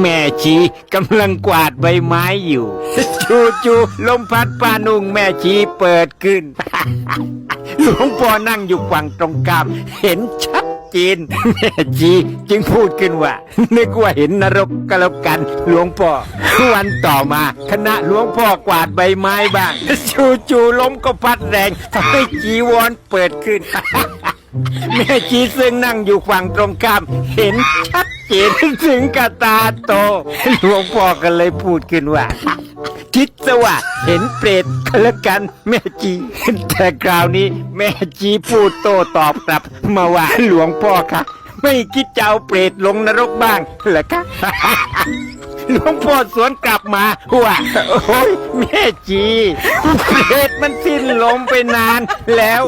แม่ชีกำลังกวาดใบไม้อยู่ จูๆลมพัดปานุ่งแม่ชีเปิดขึ้น หลวงพ่อนั่งอยู่ฝั่งตรงข้ามเห็นชัดเจนแม่ชีจึงพูดขึ้นว่า นึกว่าเห็นนรกก็แล้วกัน หลวงพ่อ วันต่อมาคณะหลวงพ่อกวาดใบไม้บ้าง จู่ๆลมก็พัดแรงทำให้จีวรเปิดขึ้น แม่ชีซึ่งนั่งอยู่ฝั่งตรงข้ามเห็นชัด จนถึงกับตาโตหลวงพ่อก็เลยพูดขึ้นว่าคิดซะว่าเห็นเปรตก็แล้วกันแม่จี แต่คราวนี้แม่จีพูดโต้ตอบกลับ มาว่าหลวงพ่อคะไม่คิดจะเอาเปรตลงนรกบ้างเหรอคะหลวงพ่อสวนกลับมาว่าโอ้ยแม่จี เปรตมันสิ้นลมไปนานแล้ว